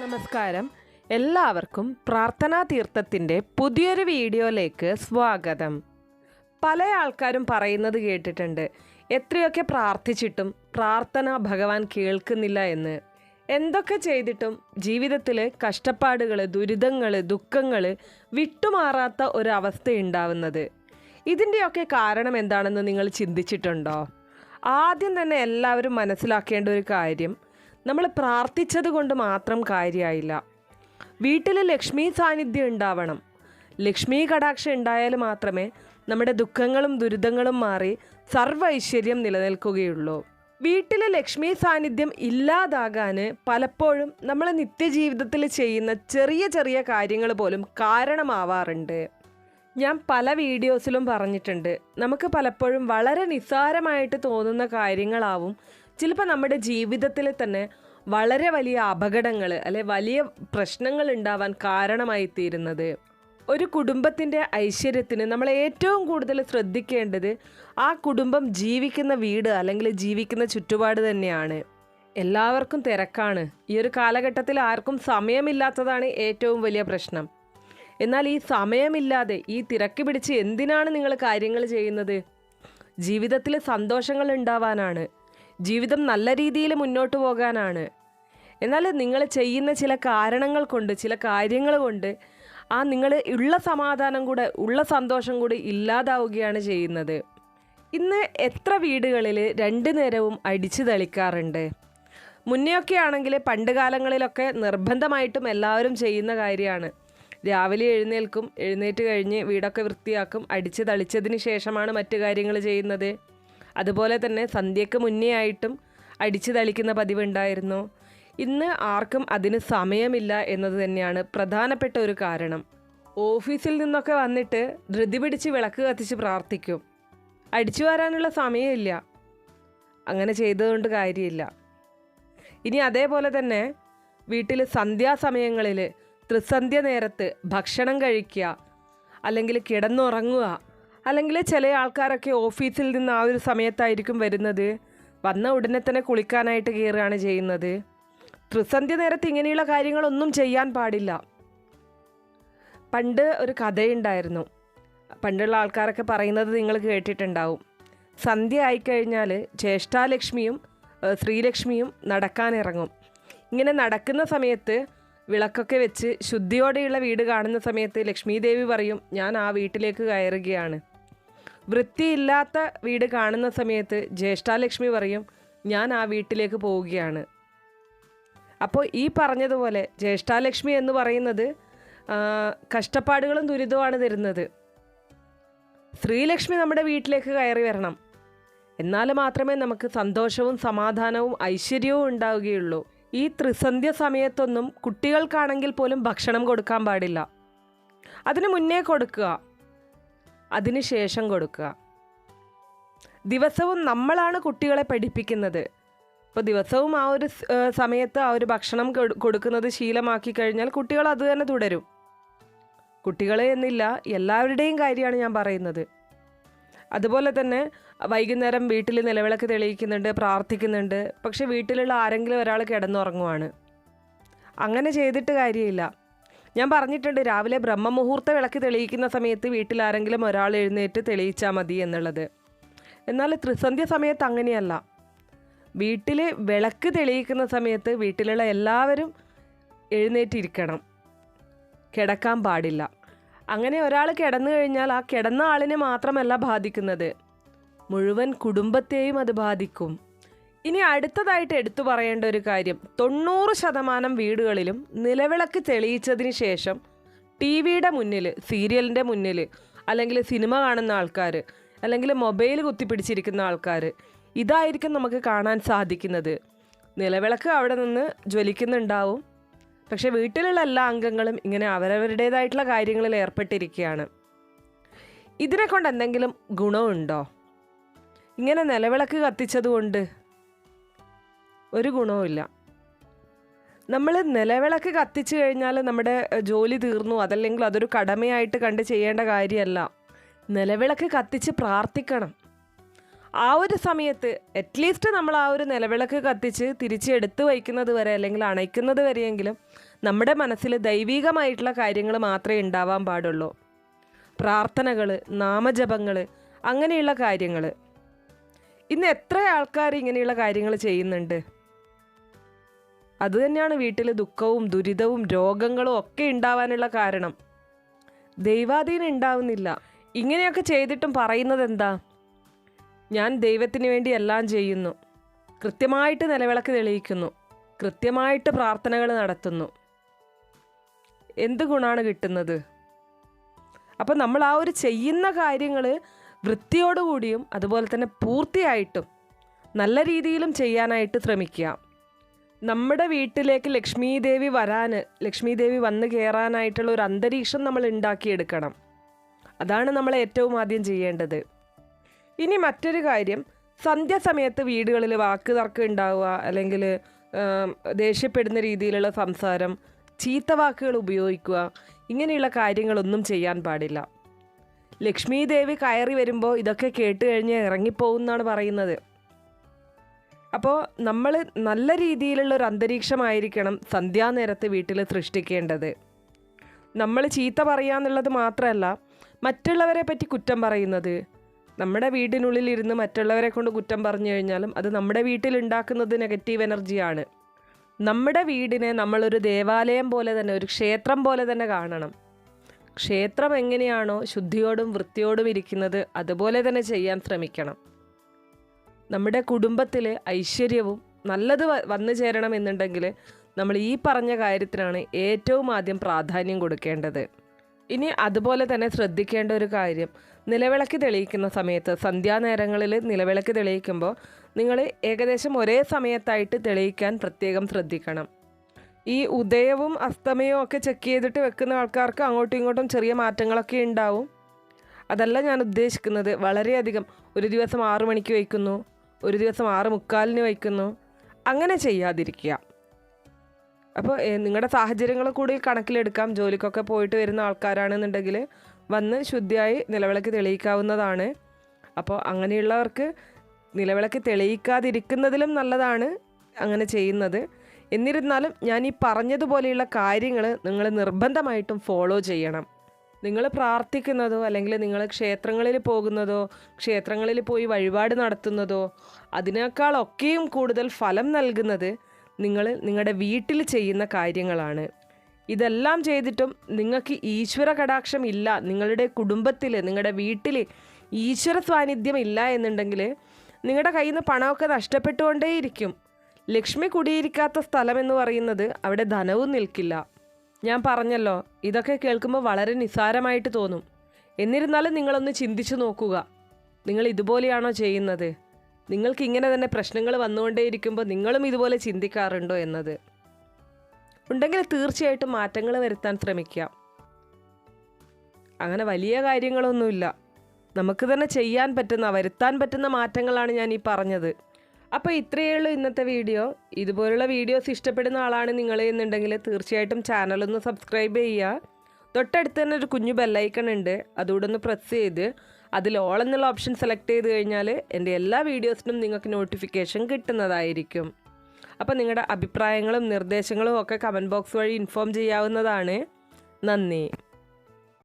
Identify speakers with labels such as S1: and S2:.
S1: നമസ്കാരം. എല്ലാവർക്കും പ്രാർത്ഥനാ തീർത്ഥത്തിന്റെ പുതിയൊരു വീഡിയോയിലേക്ക് സ്വാഗതം. പല ആൾക്കാരും പറയുന്നത് കേട്ടിട്ടുണ്ട് എത്രയൊക്കെ പ്രാർത്ഥിച്ചിട്ടും പ്രാർത്ഥന ഭഗവാൻ കേൾക്കുന്നില്ല എന്ന്. എന്തൊക്കെ ചെയ്തിട്ടും ജീവിതത്തിൽ കഷ്ടപ്പാടുകൾ ദുരിതങ്ങൾ ദുഃഖങ്ങൾ വിട്ടുമാറാത്ത ഒരവസ്ഥ ഉണ്ടാവുന്നത് ഇതിന്റെയൊക്കെ കാരണം എന്താണെന്ന് നിങ്ങൾ ചിന്തിച്ചിട്ടുണ്ടോ? ആദ്യം തന്നെ എല്ലാവരും മനസ്സിലാക്കേണ്ട ഒരു കാര്യം നമ്മൾ പ്രാർത്ഥിച്ചത് കൊണ്ട് മാത്രം കാര്യമായില്ല വീട്ടിൽ ലക്ഷ്മി സാന്നിധ്യം ഉണ്ടാവണം. ലക്ഷ്മി കടാക്ഷം ഉണ്ടായാൽ മാത്രമേ നമ്മുടെ ദുഃഖങ്ങളും ദുരിതങ്ങളും മാറി സർവ ഐശ്വര്യം നിലനിൽക്കുകയുള്ളൂ. വീട്ടിലെ ലക്ഷ്മി സാന്നിധ്യം ഇല്ലാതാകാൻ പലപ്പോഴും നമ്മൾ നിത്യജീവിതത്തിൽ ചെയ്യുന്ന ചെറിയ ചെറിയ കാര്യങ്ങൾ പോലും കാരണമാവാറുണ്ട്. ഞാൻ പല വീഡിയോസിലും പറഞ്ഞിട്ടുണ്ട്. നമുക്ക് പലപ്പോഴും വളരെ നിസ്സാരമായിട്ട് തോന്നുന്ന കാര്യങ്ങളാവും ചിലപ്പോൾ നമ്മുടെ ജീവിതത്തിൽ തന്നെ വളരെ വലിയ അപകടങ്ങൾ അല്ലെ വലിയ പ്രശ്നങ്ങൾ ഉണ്ടാവാൻ കാരണമായി തീരുന്നത്. ഒരു കുടുംബത്തിന്റെ ഐശ്വര്യത്തിന് നമ്മൾ ഏറ്റവും കൂടുതൽ ശ്രദ്ധിക്കേണ്ടത് ആ കുടുംബം ജീവിക്കുന്ന വീട് അല്ലെങ്കിൽ ജീവിക്കുന്ന ചുറ്റുപാട് തന്നെയാണ്. എല്ലാവർക്കും തിരക്കാണ്. ഈ ഒരു കാലഘട്ടത്തിൽ ആർക്കും സമയമില്ലാത്തതാണ് ഏറ്റവും വലിയ പ്രശ്നം. എന്നാൽ ഈ സമയമില്ലാതെ ഈ തിരക്ക് പിടിച്ച് എന്തിനാണ് നിങ്ങൾ കാര്യങ്ങൾ ചെയ്യുന്നത്? ജീവിതത്തിൽ സന്തോഷങ്ങൾ ഉണ്ടാവാനാണ്. ജീവിതം നല്ല രീതിയിൽ മുന്നോട്ട് പോകാനാണ്. എന്നാൽ നിങ്ങൾ ചെയ്യുന്ന ചില കാരണങ്ങൾ കൊണ്ട് ചില കാര്യങ്ങൾ കൊണ്ട് ആ നിങ്ങൾ ഉള്ള സമാധാനം കൂടെ ഉള്ള സന്തോഷം കൂടി ഇല്ലാതാവുകയാണ് ചെയ്യുന്നത്. ഇന്ന് എത്ര വീടുകളിൽ രണ്ട് നേരവും അടിച്ചു തളിക്കാറുണ്ട്? മുന്നെയൊക്കെ ആണെങ്കിൽ പണ്ട് കാലങ്ങളിലൊക്കെ നിർബന്ധമായിട്ടും എല്ലാവരും ചെയ്യുന്ന കാര്യമാണ്. രാവിലെ എഴുന്നേൽക്കും എഴുന്നേറ്റ് കഴിഞ്ഞ് വീടൊക്കെ വൃത്തിയാക്കും അടിച്ച് തളിച്ചതിന് ശേഷമാണ് മറ്റു കാര്യങ്ങൾ ചെയ്യുന്നത്. അതുപോലെ തന്നെ സന്ധ്യയ്ക്ക് മുന്നേ ആയിട്ടും അടിച്ചു തളിക്കുന്ന പതിവുണ്ടായിരുന്നു. ഇന്ന് ആർക്കും അതിന് സമയമില്ല എന്നത് തന്നെയാണ് പ്രധാനപ്പെട്ട ഒരു കാരണം. ഓഫീസിൽ നിന്നൊക്കെ വന്നിട്ട് ധൃതി പിടിച്ച് വിളക്ക് കത്തിച്ച് പ്രാർത്ഥിക്കും. അടിച്ചു വരാനുള്ള സമയമില്ല. അങ്ങനെ ചെയ്തതുകൊണ്ട് കാര്യമില്ല. ഇനി അതേപോലെ തന്നെ വീട്ടിൽ സന്ധ്യാസമയങ്ങളിൽ ത്രിസന്ധ്യ നേരത്ത് ഭക്ഷണം കഴിക്കുക അല്ലെങ്കിൽ കിടന്നുറങ്ങുക അല്ലെങ്കിൽ ചില ആൾക്കാരൊക്കെ ഓഫീസിൽ നിന്ന് ആ ഒരു സമയത്തായിരിക്കും വരുന്നത്. വന്ന ഉടനെ തന്നെ കുളിക്കാനായിട്ട് കയറുകയാണ് ചെയ്യുന്നത്. ത്രിസന്ധ്യ നേരത്ത് ഇങ്ങനെയുള്ള കാര്യങ്ങളൊന്നും ചെയ്യാൻ പാടില്ല. പണ്ട് ഒരു കഥയുണ്ടായിരുന്നു. പണ്ടുള്ള ആൾക്കാരൊക്കെ പറയുന്നത് നിങ്ങൾ കേട്ടിട്ടുണ്ടാവും. സന്ധ്യ ആയിക്കഴിഞ്ഞാൽ ജ്യേഷ്ഠാലക്ഷ്മിയും ശ്രീലക്ഷ്മിയും നടക്കാനിറങ്ങും ഇങ്ങനെ നടക്കുന്ന സമയത്ത് വിളക്കൊക്കെ വെച്ച് ശുദ്ധിയോടെയുള്ള വീട് കാണുന്ന സമയത്ത് ലക്ഷ്മി ദേവി പറയും ഞാൻ ആ വീട്ടിലേക്ക് കയറുകയാണ്. വൃത്തിയില്ലാത്ത വീട് കാണുന്ന സമയത്ത് ജ്യേഷ്ഠാലക്ഷ്മി പറയും ഞാൻ ആ വീട്ടിലേക്ക് പോവുകയാണ്. അപ്പോൾ ഈ പറഞ്ഞതുപോലെ ജ്യേഷ്ഠാലക്ഷ്മി എന്ന് പറയുന്നത് കഷ്ടപ്പാടുകളും ദുരിതവുമാണ് തരുന്നത്. ശ്രീലക്ഷ്മി നമ്മുടെ വീട്ടിലേക്ക് കയറി വരണം. എന്നാൽ മാത്രമേ നമുക്ക് സന്തോഷവും സമാധാനവും ഐശ്വര്യവും ഉണ്ടാവുകയുള്ളൂ. ഈ ത്രിസന്ധ്യ സമയത്തൊന്നും കുട്ടികൾക്കാണെങ്കിൽ പോലും ഭക്ഷണം കൊടുക്കാൻ പാടില്ല. അതിന് മുന്നേ കൊടുക്കുക. അതിന് ശേഷം കൊടുക്കുക. ദിവസവും നമ്മളാണ് കുട്ടികളെ പഠിപ്പിക്കുന്നത്. അപ്പോൾ ദിവസവും ആ ഒരു സമയത്ത് ആ ഒരു ഭക്ഷണം കൊടു- കൊടുക്കുന്നത് ശീലമാക്കി കഴിഞ്ഞാൽ കുട്ടികൾ അത് തന്നെ തുടരും. കുട്ടികളെ എന്നില്ല എല്ലാവരുടെയും കാര്യമാണ് ഞാൻ പറയുന്നത്. അതുപോലെ തന്നെ വൈകുന്നേരം വീട്ടിൽ നിലവിളക്ക് തെളിയിക്കുന്നുണ്ട് പ്രാർത്ഥിക്കുന്നുണ്ട്. പക്ഷെ വീട്ടിലുള്ള ആരെങ്കിലും ഒരാൾ കിടന്നുറങ്ങുവാണ്. അങ്ങനെ ചെയ്തിട്ട് കാര്യമില്ല. ഞാൻ പറഞ്ഞിട്ടുണ്ട് രാവിലെ ബ്രഹ്മമുഹൂർത്ത വിളക്ക് തെളിയിക്കുന്ന സമയത്ത് വീട്ടിലാരെങ്കിലും ഒരാൾ എഴുന്നേറ്റ് തെളിയിച്ചാൽ മതി എന്നുള്ളത്. എന്നാൽ ത്രിസന്ധ്യ സമയത്ത് അങ്ങനെയല്ല. വീട്ടിൽ വിളക്ക് തെളിയിക്കുന്ന സമയത്ത് വീട്ടിലുള്ള എല്ലാവരും എഴുന്നേറ്റിരിക്കണം. കിടക്കാൻ പാടില്ല. അങ്ങനെ ഒരാൾ കിടന്നു കഴിഞ്ഞാൽ ആ കിടന്ന ആളിനെ മാത്രമല്ല ബാധിക്കുന്നത്. മുഴുവൻ കുടുംബത്തെയും അത് ബാധിക്കും. ഇനി അടുത്തതായിട്ട് എടുത്തു പറയേണ്ട ഒരു കാര്യം. തൊണ്ണൂറ് ശതമാനം വീടുകളിലും നിലവിളക്ക് തെളിയിച്ചതിന് ശേഷം ടി വിയുടെ മുന്നിൽ സീരിയലിന്റെ മുന്നിൽ അല്ലെങ്കിൽ സിനിമ കാണുന്ന ആൾക്കാർ അല്ലെങ്കിൽ മൊബൈൽ കുത്തിപ്പിടിച്ചിരിക്കുന്ന ആൾക്കാർ ഇതായിരിക്കും നമുക്ക് കാണാൻ സാധിക്കുന്നത്. നിലവിളക്ക് അവിടെ നിന്ന് ജ്വലിക്കുന്നുണ്ടാവും. പക്ഷേ വീട്ടിലുള്ള എല്ലാ അംഗങ്ങളും ഇങ്ങനെ അവരവരുടേതായിട്ടുള്ള കാര്യങ്ങളിൽ ഏർപ്പെട്ടിരിക്കുകയാണ്. ഇതിനെ കൊണ്ട് എന്തെങ്കിലും ഗുണമുണ്ടോ? ഇങ്ങനെ നിലവിളക്ക് കത്തിച്ചതുകൊണ്ട് ഒരു ഗുണവുമില്ല നമ്മൾ നിലവിളക്ക് കത്തിച്ചു കഴിഞ്ഞാൽ നമ്മുടെ ജോലി തീർന്നു. അതല്ലെങ്കിൽ അതൊരു കടമയായിട്ട് കണ്ട് ചെയ്യേണ്ട കാര്യമല്ല നിലവിളക്ക് കത്തിച്ച് പ്രാർത്ഥിക്കണം. ആ ഒരു സമയത്ത് അറ്റ്ലീസ്റ്റ് നമ്മൾ ആ ഒരു നിലവിളക്ക് കത്തിച്ച് തിരിച്ച് എടുത്തു വയ്ക്കുന്നത് വരെ അല്ലെങ്കിൽ അണയ്ക്കുന്നത് വരെയെങ്കിലും നമ്മുടെ മനസ്സിൽ ദൈവികമായിട്ടുള്ള കാര്യങ്ങൾ മാത്രമേ ഉണ്ടാവാൻ പാടുള്ളൂ. പ്രാർത്ഥനകൾ നാമജപങ്ങൾ അങ്ങനെയുള്ള കാര്യങ്ങൾ ഇന്ന് എത്ര ആൾക്കാർ ഇങ്ങനെയുള്ള കാര്യങ്ങൾ ചെയ്യുന്നുണ്ട്? അതുതന്നെയാണ് വീട്ടിൽ ദുഃഖവും ദുരിതവും രോഗങ്ങളും ഒക്കെ ഉണ്ടാവാനുള്ള കാരണം. ദൈവാധീനം ഉണ്ടാവുന്നില്ല ഇങ്ങനെയൊക്കെ ചെയ്തിട്ടും പറയുന്നത് എന്താ ഞാൻ ദൈവത്തിന് വേണ്ടി എല്ലാം ചെയ്യുന്നു. കൃത്യമായിട്ട് നിലവിളക്ക് തെളിയിക്കുന്നു. കൃത്യമായിട്ട് പ്രാർത്ഥനകൾ നടത്തുന്നു. എന്ത് ഗുണമാണ് കിട്ടുന്നത്? അപ്പം നമ്മൾ ആ ഒരു ചെയ്യുന്ന കാര്യങ്ങൾ വൃത്തിയോടുകൂടിയും അതുപോലെ തന്നെ പൂർത്തിയായിട്ടും നല്ല രീതിയിലും ചെയ്യാനായിട്ട് ശ്രമിക്കുക. നമ്മുടെ വീട്ടിലേക്ക് ലക്ഷ്മി ദേവി വരാൻ ലക്ഷ്മി ദേവി വന്ന് കയറാനായിട്ടുള്ള ഒരു അന്തരീക്ഷം നമ്മൾ ഉണ്ടാക്കിയെടുക്കണം. അതാണ് നമ്മൾ ഏറ്റവും ആദ്യം ചെയ്യേണ്ടത്. ഇനി മറ്റൊരു കാര്യം സന്ധ്യാസമയത്ത് വീടുകളിൽ വാക്ക് തർക്കം ഉണ്ടാവുക അല്ലെങ്കിൽ ദേഷ്യപ്പെടുന്ന രീതിയിലുള്ള സംസാരം ചീത്ത വാക്കുകൾ ഉപയോഗിക്കുക ഇങ്ങനെയുള്ള കാര്യങ്ങളൊന്നും ചെയ്യാൻ പാടില്ല. ലക്ഷ്മി ദേവി കയറി വരുമ്പോൾ ഇതൊക്കെ കേട്ട് കഴിഞ്ഞ് ഇറങ്ങിപ്പോകും എന്നാണ് പറയുന്നത്. അപ്പോൾ നമ്മൾ നല്ല രീതിയിലുള്ള ഒരു അന്തരീക്ഷമായിരിക്കണം സന്ധ്യാനേരത്ത് വീട്ടിൽ സൃഷ്ടിക്കേണ്ടത്. നമ്മൾ ചീത്ത പറയാന്നുള്ളത് മാത്രമല്ല മറ്റുള്ളവരെ പറ്റി കുറ്റം പറയുന്നത്. നമ്മുടെ വീടിനുള്ളിൽ ഇരുന്ന് മറ്റുള്ളവരെ കൊണ്ട് കുറ്റം പറഞ്ഞു കഴിഞ്ഞാലും അത് നമ്മുടെ വീട്ടിൽ ഉണ്ടാക്കുന്നത് നെഗറ്റീവ് എനർജിയാണ്. നമ്മുടെ വീടിനെ നമ്മളൊരു ദേവാലയം പോലെ തന്നെ ഒരു ക്ഷേത്രം പോലെ തന്നെ കാണണം. ക്ഷേത്രം എങ്ങനെയാണോ ശുദ്ധിയോടും വൃത്തിയോടും ഇരിക്കുന്നത് അതുപോലെ തന്നെ ചെയ്യാൻ ശ്രമിക്കണം. നമ്മുടെ കുടുംബത്തിൽ ഐശ്വര്യവും നല്ലത് വന്നു ചേരണം എന്നുണ്ടെങ്കിൽ നമ്മൾ ഈ പറഞ്ഞ കാര്യത്തിനാണ് ഏറ്റവും ആദ്യം പ്രാധാന്യം കൊടുക്കേണ്ടത്. ഇനി അതുപോലെ തന്നെ ശ്രദ്ധിക്കേണ്ട ഒരു കാര്യം നിലവിളക്ക് തെളിയിക്കുന്ന സമയത്ത് സന്ധ്യാനേരങ്ങളിൽ നിലവിളക്ക് തെളിയിക്കുമ്പോൾ നിങ്ങൾ ഏകദേശം ഒരേ സമയത്തായിട്ട് തെളിയിക്കാൻ പ്രത്യേകം ശ്രദ്ധിക്കണം. ഈ ഉദയവും അസ്തമയവും ഒക്കെ ചെക്ക് ചെയ്തിട്ട് വെക്കുന്ന ആൾക്കാർക്ക് അങ്ങോട്ടും ഇങ്ങോട്ടും ചെറിയ മാറ്റങ്ങളൊക്കെ ഉണ്ടാവും. അതല്ല ഞാൻ ഉദ്ദേശിക്കുന്നത് വളരെയധികം ഒരു ദിവസം ആറു മണിക്ക് വയ്ക്കുന്നു ഒരു ദിവസം ആറ് മുക്കാലിന് വയ്ക്കുന്നു. അങ്ങനെ ചെയ്യാതിരിക്കുക. അപ്പോൾ നിങ്ങളുടെ സാഹചര്യങ്ങൾ കൂടി കണക്കിലെടുക്കാം. ജോലിക്കൊക്കെ പോയിട്ട് വരുന്ന ആൾക്കാരാണെന്നുണ്ടെങ്കിൽ വന്ന് ശുദ്ധിയായി നിലവിളക്ക് തെളിയിക്കാവുന്നതാണ്. അപ്പോൾ അങ്ങനെയുള്ളവർക്ക് നിലവിളക്ക് തെളിയിക്കാതിരിക്കുന്നതിലും നല്ലതാണ് അങ്ങനെ ചെയ്യുന്നത്. എന്നിരുന്നാലും ഞാൻ ഈ പറഞ്ഞതുപോലെയുള്ള കാര്യങ്ങൾ നിങ്ങൾ നിർബന്ധമായിട്ടും ഫോളോ ചെയ്യണം. നിങ്ങൾ പ്രാർത്ഥിക്കുന്നതോ അല്ലെങ്കിൽ നിങ്ങൾ ക്ഷേത്രങ്ങളിൽ പോകുന്നതോ ക്ഷേത്രങ്ങളിൽ പോയി വഴിപാട് നടത്തുന്നതോ അതിനേക്കാളൊക്കെയും കൂടുതൽ ഫലം നൽകുന്നത് നിങ്ങൾ നിങ്ങളുടെ വീട്ടിൽ ചെയ്യുന്ന കാര്യങ്ങളാണ്. ഇതെല്ലാം ചെയ്തിട്ടും നിങ്ങൾക്ക് ഈശ്വര കടാക്ഷം ഇല്ല. നിങ്ങളുടെ കുടുംബത്തിൽ നിങ്ങളുടെ വീട്ടിൽ ഈശ്വര സാന്നിധ്യം ഇല്ല എന്നുണ്ടെങ്കിൽ നിങ്ങളുടെ കയ്യിൽ നിന്ന് പണമൊക്കെ നഷ്ടപ്പെട്ടുകൊണ്ടേയിരിക്കും. ലക്ഷ്മി കുടിയിരിക്കാത്ത സ്ഥലം എന്ന് പറയുന്നത് അവിടെ ധനവും നിൽക്കില്ല. ഞാൻ പറഞ്ഞല്ലോ ഇതൊക്കെ കേൾക്കുമ്പോൾ വളരെ നിസ്സാരമായിട്ട് തോന്നും. എന്നിരുന്നാലും നിങ്ങളൊന്ന് ചിന്തിച്ചു നോക്കുക. നിങ്ങൾ ഇതുപോലെയാണോ ചെയ്യുന്നത്? നിങ്ങൾക്ക് ഇങ്ങനെ തന്നെ പ്രശ്നങ്ങൾ വന്നുകൊണ്ടേയിരിക്കുമ്പോൾ നിങ്ങളും ഇതുപോലെ ചിന്തിക്കാറുണ്ടോ എന്നത്? ഉണ്ടെങ്കിൽ തീർച്ചയായിട്ടും മാറ്റങ്ങൾ വരുത്താൻ ശ്രമിക്കാം. അങ്ങനെ വലിയ കാര്യങ്ങളൊന്നുമില്ല. നമുക്ക് തന്നെ ചെയ്യാൻ പറ്റുന്ന വരുത്താൻ പറ്റുന്ന മാറ്റങ്ങളാണ് ഞാൻ ഈ പറഞ്ഞത്. അപ്പോൾ ഇത്രയേ ഉള്ളൂ ഇന്നത്തെ വീഡിയോ. ഇതുപോലുള്ള വീഡിയോസ് ഇഷ്ടപ്പെടുന്ന ആളാണ് നിങ്ങൾ എന്നുണ്ടെങ്കിൽ തീർച്ചയായിട്ടും ചാനലൊന്ന് സബ്സ്ക്രൈബ് ചെയ്യുക. തൊട്ടടുത്ത് തന്നെ ഒരു കുഞ്ഞു ബെല്ലൈക്കൺ ഉണ്ട്. അതുകൂടെ ഒന്ന് പ്രസ് ചെയ്ത് അതിൽ ഓൾ എന്നുള്ള ഓപ്ഷൻ സെലക്ട് ചെയ്ത് കഴിഞ്ഞാൽ എന്റെ എല്ലാ വീഡിയോസിനും നിങ്ങൾക്ക് നോട്ടിഫിക്കേഷൻ കിട്ടുന്നതായിരിക്കും. അപ്പോൾ നിങ്ങളുടെ അഭിപ്രായങ്ങളും നിർദ്ദേശങ്ങളും ഒക്കെ കമന്റ് ബോക്സ് വഴി ഇൻഫോം ചെയ്യാവുന്നതാണ്. നന്ദി.